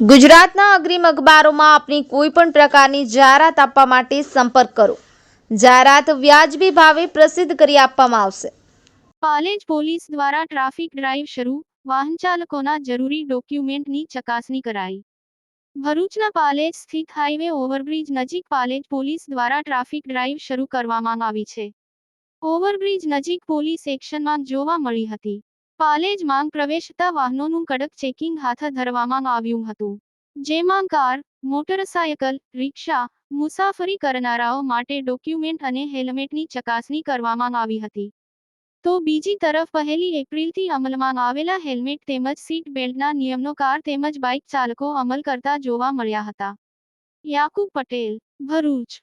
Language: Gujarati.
ગુજરાતના અગ્રીમ અખબારોમાં આપની કોઈ પણ પ્રકારની જાહેરાત આપવા માટે સંપર્ક કરો. જાહેરાત વ્યાજબી ભાવે પ્રસિદ્ધ કરી આપવામાં આવશે. પાલેજ પોલીસ દ્વારા ટ્રાફિક ડ્રાઈવ શરૂ, વાહન ચાલકોના જરૂરી ડોક્યુમેન્ટની ચકાસણી કરાઈ. ભરૂચના પાલેજ સ્થિત હાઈવે ઓવરબ્રિજ નજીક પાલેજ પોલીસ દ્વારા ટ્રાફિક ડ્રાઈવ શરૂ કરવામાં આવી છે. ઓવરબ્રિજ નજીક પોલીસ એક્શનમાં જોવા મળી હતી. પાલેજ માંગ પ્રવેશતા વાહનોનું કડક ચેકિંગ હાથ ધરવામાં આવ્યું હતું. જેમાં કાર, મોટરસાયકલ, રિક્ષા, મુસાફરી કરનારાઓ માટે ડોક્યુમેન્ટ અને હેલ્મેટની ચકાસણી કરવામાં આવી હતી. તો બીજી તરફ પહેલી એપ્રિલથી અમલમાં આવેલા હેલ્મેટ તેમજ સીટ બેલ્ટના નિયમનો કાર તેમજ બાઇક ચાલકો અમલ કરતા જોવા મળ્યા હતા. યાકુબ પટેલ, ભરૂચ.